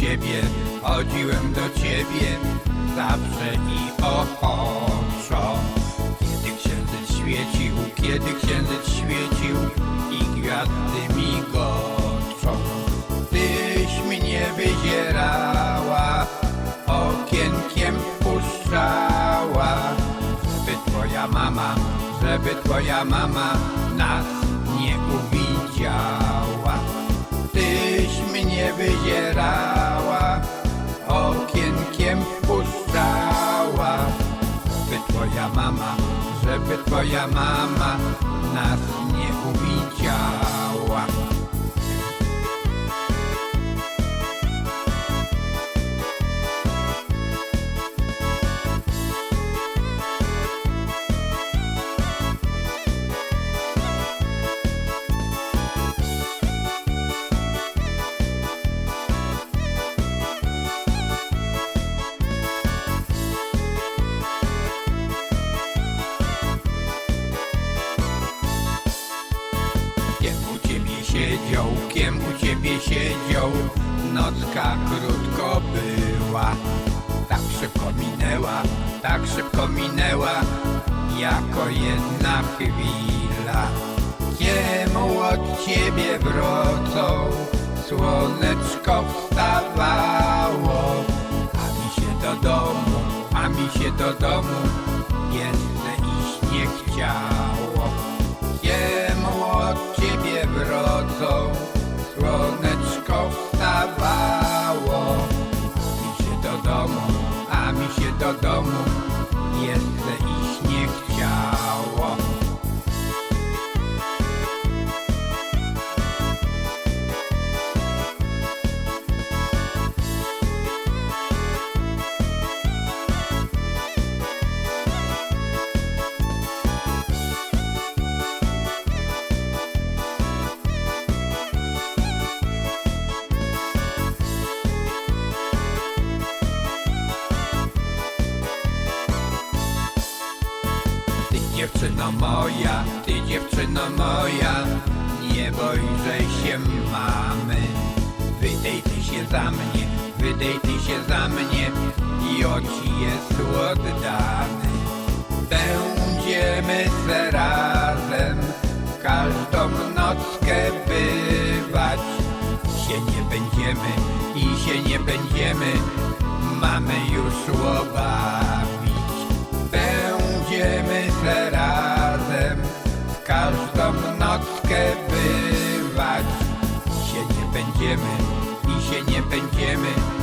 ciebie, chodziłem do ciebie zawsze i ochoczo. Kiedy księżyc świecił, kiedy księżyc świecił i gwiazdy migoczą. Tyś mnie wyzierała, okienkiem puszczała, żeby twoja mama, żeby twoja mama nas mama, żeby twoja mama nas nie uwidziała. Siedział, kiem u ciebie siedział. Nocka krótko była. Tak szybko minęła, tak szybko minęła. Jako jedna chwila. Kiem od ciebie wrocą Słoneczko wstawało? A mi się do domu, a mi się do domu. Jeszcze iść nie chciało dziewczyno moja, ty dziewczyno moja, nie bojże się mamy. Wydej ty się za mnie, wydej ty się za mnie i ci jest oddany. Będziemy se razem każdą nockę bywać. Się nie będziemy i się nie będziemy, mamy już obawić. każdą notkę wywać. Się nie będziemy i się nie będziemy.